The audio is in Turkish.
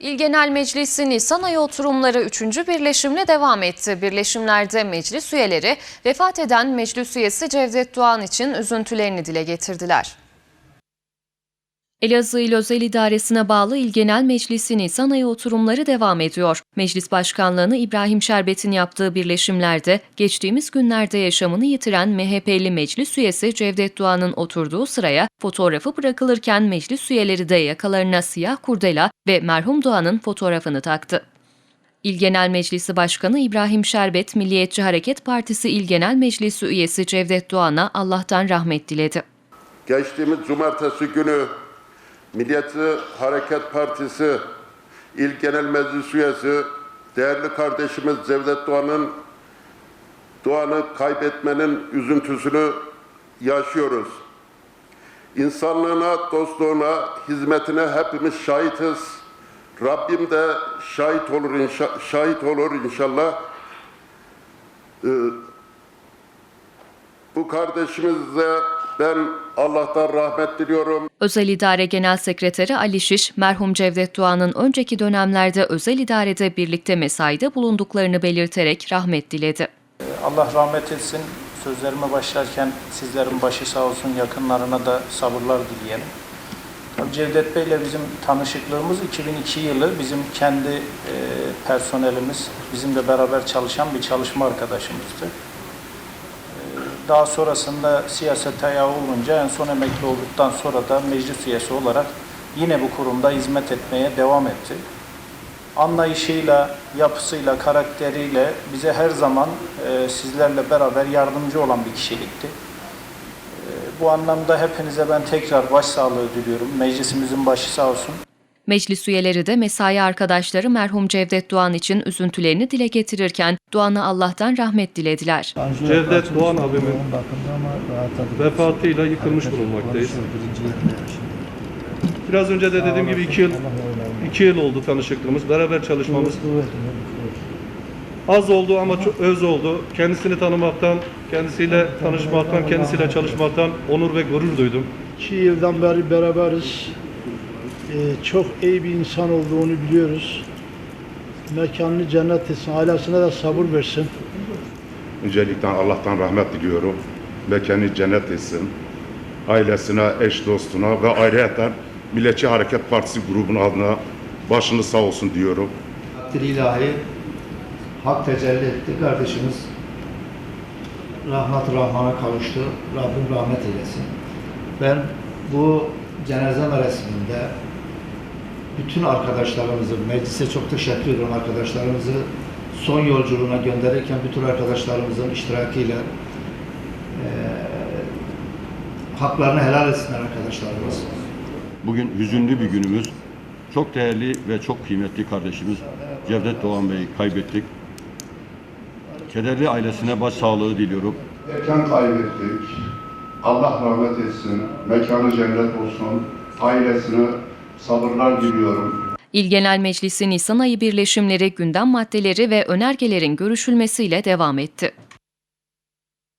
İl Genel Meclisi Nisan ayı oturumları 3. birleşimle devam etti. Birleşimlerde meclis üyeleri vefat eden meclis üyesi Cevdet Doğan için üzüntülerini dile getirdiler. Elazığ İl Özel İdaresi'ne bağlı İl Genel Meclisi Nisan ayı oturumları devam ediyor. Meclis Başkanlığı'nı İbrahim Şerbet'in yaptığı birleşimlerde geçtiğimiz günlerde yaşamını yitiren MHP'li meclis üyesi Cevdet Doğan'ın oturduğu sıraya fotoğrafı bırakılırken meclis üyeleri de yakalarına siyah kurdela ve merhum Doğan'ın fotoğrafını taktı. İl Genel Meclisi Başkanı İbrahim Şerbet, Milliyetçi Hareket Partisi İl Genel Meclisi üyesi Cevdet Doğan'a Allah'tan rahmet diledi. Geçtiğimiz cumartesi günü Milliyetçi Hareket Partisi İl Genel Meclis Üyesi değerli kardeşimiz Cevdet Doğan'ın Doğan'ı kaybetmenin üzüntüsünü yaşıyoruz. İnsanlığına, dostluğuna, hizmetine hepimiz şahitiz. Rabbim de şahit olur inşa- şahit olur inşallah. Ee, bu kardeşimize ben Allah'tan rahmet diliyorum. Özel İdare Genel Sekreteri Ali Şiş, merhum Cevdet Doğan'ın önceki dönemlerde özel idarede birlikte mesaide bulunduklarını belirterek rahmet diledi. Allah rahmet etsin. Sözlerime başlarken sizlerin başı sağ olsun, yakınlarına da sabırlar dileyelim. Cevdet Bey ile bizim tanışıklığımız 2002 yılı bizim kendi e, personelimiz, bizimle beraber çalışan bir çalışma arkadaşımızdı. Daha sonrasında siyaset ayağı olunca en son emekli olduktan sonra da meclis üyesi olarak yine bu kurumda hizmet etmeye devam etti anlayışıyla, yapısıyla, karakteriyle bize her zaman e, sizlerle beraber yardımcı olan bir kişilikti. E, bu anlamda hepinize ben tekrar başsağlığı diliyorum. Meclisimizin başı sağ olsun. Meclis üyeleri de mesai arkadaşları merhum Cevdet Doğan için üzüntülerini dile getirirken Doğan'a Allah'tan rahmet dilediler. Cevdet Doğan abimin vefatıyla yıkılmış bulunmaktayız. Biraz önce de dediğim gibi iki yıl, iki yıl oldu tanışıklığımız, beraber çalışmamız. Az oldu ama çok öz oldu. Kendisini tanımaktan, kendisiyle tanışmaktan, kendisiyle çalışmaktan onur ve gurur duydum. İki yıldan beri beraberiz. Ee, çok iyi bir insan olduğunu biliyoruz. Mekanını cennet etsin, ailesine de sabır versin. Öncelikle Allah'tan rahmet diliyorum. Mekanı cennet etsin. Ailesine, eş dostuna ve ayrıca Milliyetçi Hareket Partisi grubunun adına başınız sağ olsun diyorum. takdir ilahi hak tecelli etti. Kardeşimiz rahmet rahmana kavuştu. Rabbim rahmet eylesin. Ben bu cenaze merasiminde bütün arkadaşlarımızı, meclise çok teşekkür ediyorum arkadaşlarımızı son yolculuğuna gönderirken bütün arkadaşlarımızın iştirakiyle eee haklarını helal etsinler arkadaşlarımız. Bugün hüzünlü bir günümüz. Çok değerli ve çok kıymetli kardeşimiz Cevdet Doğan Bey'i kaybettik. Kederli ailesine başsağlığı diliyorum. Erken kaybettik. Allah rahmet etsin. Mekanı cennet olsun. Ailesine sabırlar diliyorum. İl Genel Meclisi Nisan ayı birleşimleri gündem maddeleri ve önergelerin görüşülmesiyle devam etti.